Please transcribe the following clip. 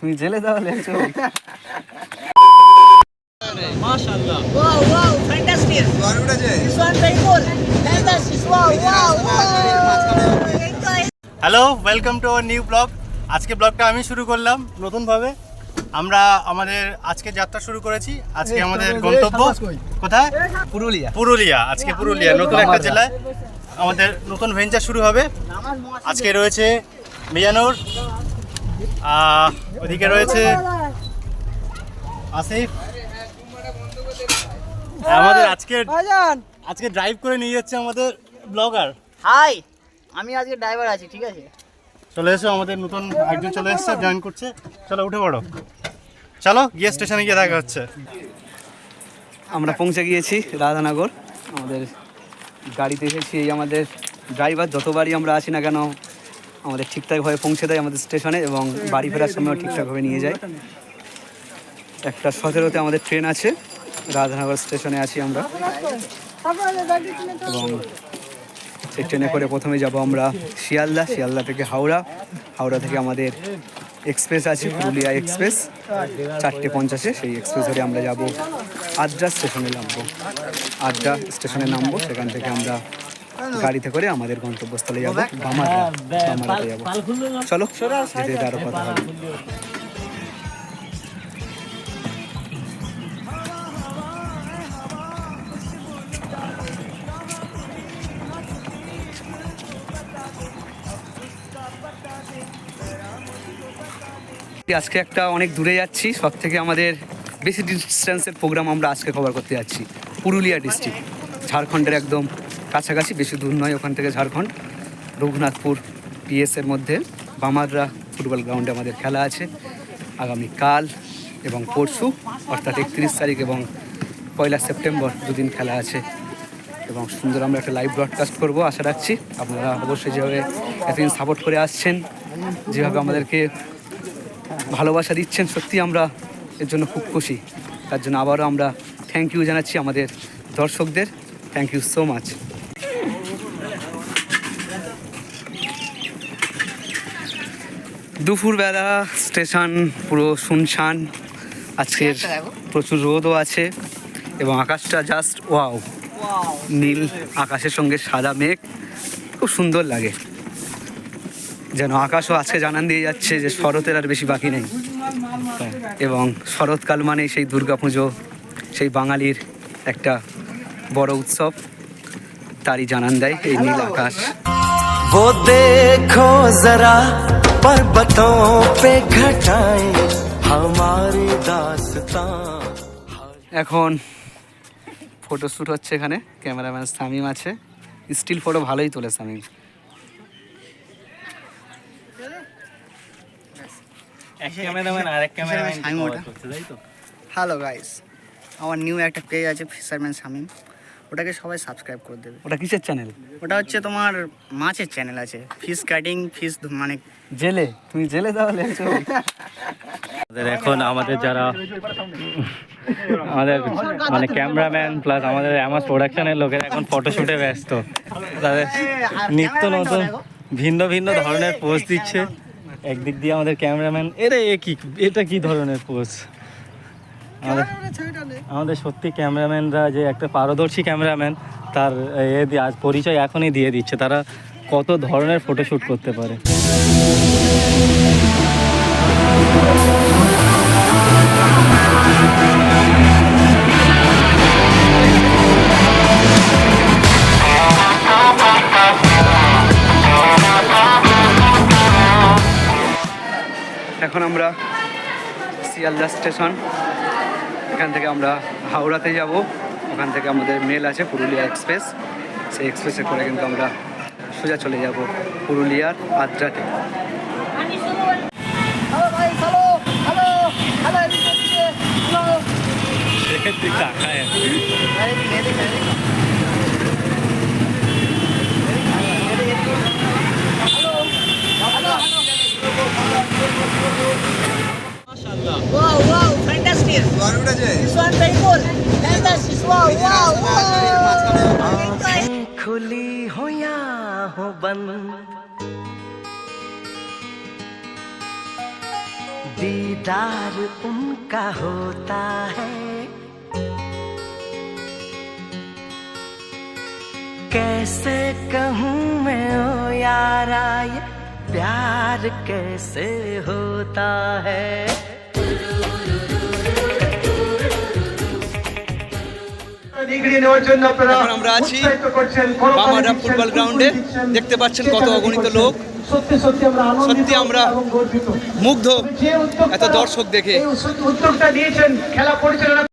তুমি জেলে তাহলে. Hello welcome to our new blog আজকে ব্লগটা আমি শুরু করলাম নতুনভাবে। আমরা আমাদের আজকে যাত্রা শুরু করেছি। আজকে আমাদের গন্তব্য কোথায়? পুরুলিয়া। পুরুলিয়া আজকে পুরুলিয়া নতুন একটা জেলায়। আমাদের নতুন ভেঞ্চার শুরু হবে। আজকে রয়েছে মিজানুর আহ, ওদিকে রয়েছে আসিফ। আমাদের আজকে আজকে ড্রাইভ করে নিয়ে যাচ্ছে আমাদের ব্লগার হাই আমি আজকে ড্রাইভার আছি ঠিক আছে? চলে এসো আমাদের নতুন একজন চলে এসছে জয়েন করছে। চলো উঠে পড়ো। চলো গিয়ে স্টেশনে গিয়ে দেখা হচ্ছে। আমরা পৌঁছে গিয়েছি রাধানগর। আমাদের গাড়িতে এসেছি এই আমাদের ড্রাইভার যতবারই আমরা আসি না কেন আমাদের ঠিকঠাকভাবে পৌঁছে দেয় আমাদের স্টেশনে এবং বাড়ি ফেরার সময়ও ঠিকঠাকভাবে নিয়ে যায়। একটা সতেরোতে আমাদের ট্রেন আছে, রাধানগর স্টেশনে আছি আমরা। এবং সেই ট্রেনে করে প্রথমে যাব আমরা শিয়ালদা শিয়ালদা থেকে হাওড়া। হাওড়া থেকে আমাদের এক্সপ্রেস আছে, পুরুলিয়া এক্সপ্রেস। চারটে পঞ্চাশে সেই এক্সপ্রেস ধরে আমরা যাব আদ্রা স্টেশনে নামবো। আদ্রা স্টেশনে নামবো, সেখান থেকে আমরা গাড়িতে করে আমাদের গন্তব্যস্থলে যাব বামারা বামারাতে যাব চলো যেতে যেতে আরও কথা হবে আজকে একটা অনেক দূরে যাচ্ছি সব থেকে আমাদের বেশি ডিস্টেন্সের প্রোগ্রাম আমরা আজকে কভার করতে যাচ্ছি পুরুলিয়া ডিস্ট্রিক্ট ঝাড়খণ্ডের একদম কাছাকাছি, বেশি দূর নয়, ওখান থেকে ঝাড়খণ্ড। রঘুনাথপুর পিএসের মধ্যে বামাররা ফুটবল গ্রাউন্ডে আমাদের খেলা আছে। আগামী কাল এবং পরশু, অর্থাৎ একত্রিশ তারিখ এবং পয়লা সেপ্টেম্বর দুদিন খেলা আছে এবং সুন্দর আমরা একটা লাইভ ব্রডকাস্ট করব। আশা রাখছি আপনারা অবশ্যই যেভাবে এতদিন সাপোর্ট করে আসছেন, যেভাবে আমাদেরকে ভালোবাসা দিচ্ছেন, সত্যি আমরা এর জন্য খুব খুশি। তার জন্য আবারও আমরা থ্যাংক ইউ জানাচ্ছি আমাদের দর্শকদের। থ্যাংক ইউ সো মাচ দুপুরবেলা স্টেশন পুরো শুনশান। আজকের প্রচুর রোদও আছে এবং আকাশটা জাস্ট ওয়াও নীল আকাশের সঙ্গে সাদা মেঘ খুব সুন্দর লাগে। যেন আকাশও আজকে জানান দিয়ে যাচ্ছে যে শরতের আর বেশি বাকি নেই। এবং শরৎকাল মানে সেই দুর্গাপুজো সেই বাঙালির একটা বড় উৎসব তারই জানান দেয় এই নীল আকাশ। वो देखो जरा पर्वतों पे घटाएं हमारी दास्तां এখন ফটো শ্যুট হচ্ছে এখানে ক্যামেরাম্যান সামিম আছে স্টিল ফটো ভালোই তোলে সামিম এক ক্যামেরাম্যান আর এক ক্যামেরাম্যান আমি ওটা। তাই তো হ্যালো গাইস আমার নিউ একটা পেজ আছে ফিশারম্যান শামিম ওটাকে সবাই সাবস্ক্রাইব করে দেবে। ওটা কিসের চ্যানেল ওটা হচ্ছে তোমার মাছের চ্যানেল আছে। ফিশ কাটিং ফিশ মানে জেলে? তুমি জেলে তাহলে? আমাদের এখন আমাদের যারা আমাদের মানে ক্যামেরাম্যান প্লাস আমাদের অ্যামাস প্রোডাকশনের লোকেরা এখন ফটোশুটে ব্যস্ত। তাদের নিত্য নতুন ভিন্ন ভিন্ন ধরনের পোস্ট দিচ্ছে। একদিক দিয়ে আমাদের ক্যামেরাম্যান এরে এ কি এটা কি ধরনের পোস্ট আমাদের আমাদের সত্যি ক্যামেরাম্যানরা যে একটা পারদর্শী ক্যামেরাম্যান তার এ দিয়ে আজ পরিচয় এখনই দিয়ে দিচ্ছে। তারা কত ধরনের ফটোশ্যুট করতে পারে। এখন আমরা শিয়ালদা স্টেশন। এখান থেকে আমরা হাওড়াতে যাব। ওখান থেকে আমাদের মেল আছে, পুরুলিয়া এক্সপ্রেস সেই এক্সপ্রেসে করে কিন্তু আমরা সোজা চলে যাব পুরুলিয়ার আদ্রাতে। हो बंद। दीदार उनका होता है। कैसे कहूँ मैं, ओ यारा प्यार कैसे होता है? এখন আমরা আছি। বামারা ফুটবল গ্রাউন্ডে। দেখতে পাচ্ছেন কত অগণিত লোক। সত্যি সত্যি আমরা মুগ্ধ। এত দর্শক দেখে। উদ্যোগটা দিয়েছেন খেলা পরিচালনা